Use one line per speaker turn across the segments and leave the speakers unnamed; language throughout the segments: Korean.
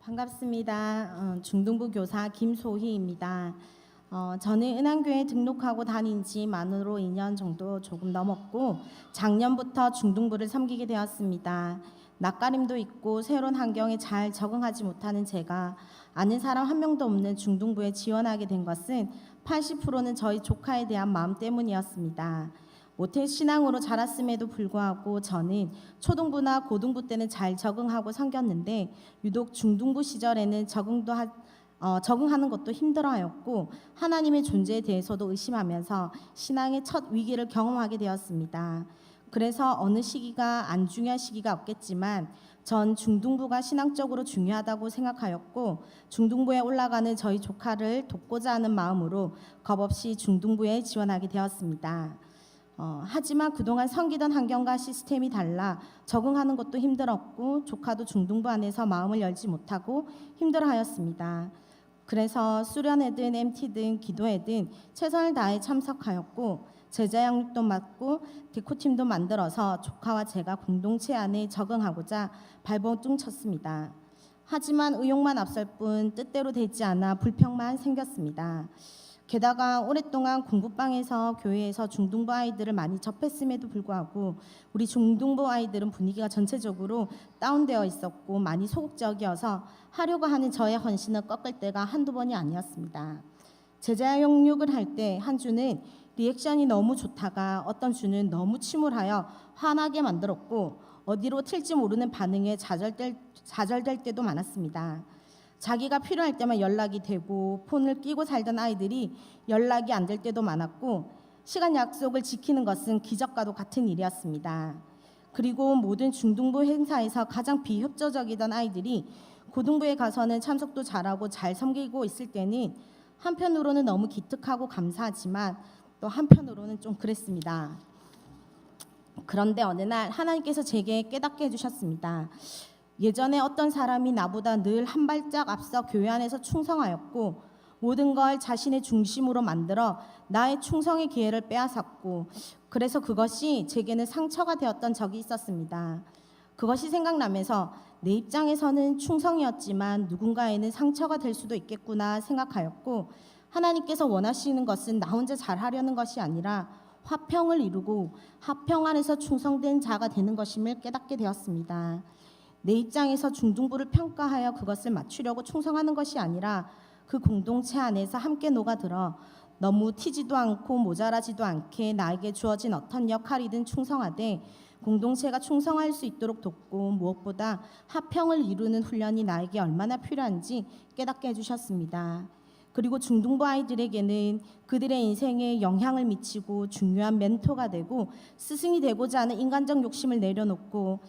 반갑습니다. 어, 중등부 교사 김소희입니다. 어, 저는 은한교에 등록하고 다닌 지 만으로 2년 정도 조금 넘었고 작년부터 중등부를 섬기게 되었습니다. 낯가림도 있고 새로운 환경에 잘 적응하지 못하는 제가 아는 사람 한 명도 없는 중등부에 지원하게 된 것은 80%는 저희 조카에 대한 마음 때문이었습니다. 모태 신앙으로 자랐음에도 불구하고 저는 초등부나 고등부 때는 잘 적응하고 섬겼는데 유독 중등부 시절에는 적응도 하, 어, 적응하는 것도 힘들어하였고 하나님의 존재에 대해서도 의심하면서 신앙의 첫 위기를 경험하게 되었습니다. 그래서 어느 시기가 안 중요한 시기가 없겠지만 전 중등부가 신앙적으로 중요하다고 생각하였고 중등부에 올라가는 저희 조카를 돕고자 하는 마음으로 겁없이 중등부에 지원하게 되었습니다. 어, 하지만 그동안 섬기던 환경과 시스템이 달라 적응하는 것도 힘들었고 조카도 중등부 안에서 마음을 열지 못하고 힘들어하였습니다. 그래서 수련회든 MT든 기도회든 최선을 다해 참석하였고 제자 양육도 맡고 디코팀도 만들어서 조카와 제가 공동체 안에 적응하고자 발버둥 쳤습니다. 하지만 의욕만 앞설 뿐 뜻대로 되지 않아 불평만 생겼습니다. 게다가 오랫동안 공부방에서 교회에서 중등부 아이들을 많이 접했음에도 불구하고 우리 중등부 아이들은 분위기가 전체적으로 다운되어 있었고 많이 소극적이어서 하려고 하는 저의 헌신을 꺾을 때가 한두 번이 아니었습니다. 제자 영육을 할 때 한 주는 리액션이 너무 좋다가 어떤 주는 너무 침울하여 화나게 만들었고 어디로 튈지 모르는 반응에 좌절될, 좌절될 때도 많았습니다. 자기가 필요할 때만 연락이 되고 폰을 끼고 살던 아이들이 연락이 안 될 때도 많았고 시간 약속을 지키는 것은 기적과도 같은 일이었습니다. 그리고 모든 중등부 행사에서 가장 비협조적이던 아이들이 고등부에 가서는 참석도 잘하고 잘 섬기고 있을 때는 한편으로는 너무 기특하고 감사하지만 또 한편으로는 좀 그랬습니다. 그런데 어느 날 하나님께서 제게 깨닫게 해주셨습니다. 예전에 어떤 사람이 나보다 늘 한 발짝 앞서 교회 안에서 충성하였고 모든 걸 자신의 중심으로 만들어 나의 충성의 기회를 빼앗았고 그래서 그것이 제게는 상처가 되었던 적이 있었습니다. 그것이 생각나면서 내 입장에서는 충성이었지만 누군가에는 상처가 될 수도 있겠구나 생각하였고 하나님께서 원하시는 것은 나 혼자 잘하려는 것이 아니라 화평을 이루고 화평 안에서 충성된 자가 되는 것임을 깨닫게 되었습니다. 내 입장에서 중등부를 평가하여 그것을 맞추려고 충성하는 것이 아니라 그 공동체 안에서 함께 녹아들어 너무 튀지도 않고 모자라지도 않게 나에게 주어진 어떤 역할이든 충성하되 공동체가 충성할 수 있도록 돕고 무엇보다 화평을 이루는 훈련이 나에게 얼마나 필요한지 깨닫게 해주셨습니다. 그리고 중등부 아이들에게는 그들의 인생에 영향을 미치고 중요한 멘토가 되고 스승이 되고자 하는 인간적 욕심을 내려놓고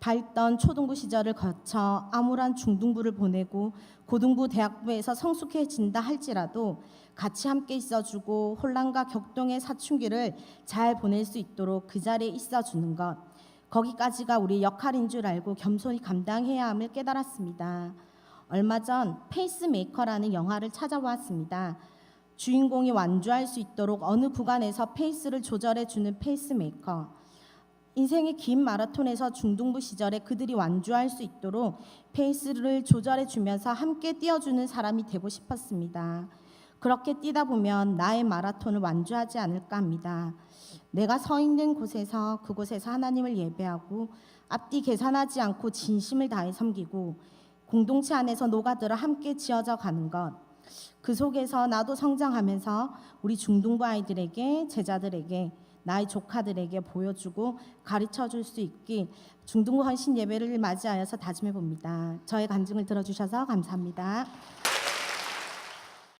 밝던 초등부 시절을 거쳐 암울한 중등부를 보내고 고등부 대학부에서 성숙해진다 할지라도 같이 함께 있어주고 혼란과 격동의 사춘기를 잘 보낼 수 있도록 그 자리에 있어주는 것 거기까지가 우리의 역할인 줄 알고 겸손히 감당해야 함을 깨달았습니다. 얼마 전 페이스메이커라는 영화를 찾아보았습니다. 주인공이 완주할 수 있도록 어느 구간에서 페이스를 조절해 주는 페이스메이커. 인생의 긴 마라톤에서 중등부 시절에 그들이 완주할 수 있도록 페이스를 조절해 주면서 함께 뛰어주는 사람이 되고 싶었습니다. 그렇게 뛰다 보면 나의 마라톤을 완주하지 않을까 합니다. 내가 서 있는 곳에서 그곳에서 하나님을 예배하고 앞뒤 계산하지 않고 진심을 다해 섬기고 공동체 안에서 녹아들어 함께 지어져 가는 것. 그 속에서 나도 성장하면서 우리 중등부 아이들에게 제자들에게 나의 조카들에게 보여주고 가르쳐 줄 수 있길 중등부 헌신 예배를 맞이하여서 다짐해 봅니다. 저의 간증을 들어주셔서 감사합니다.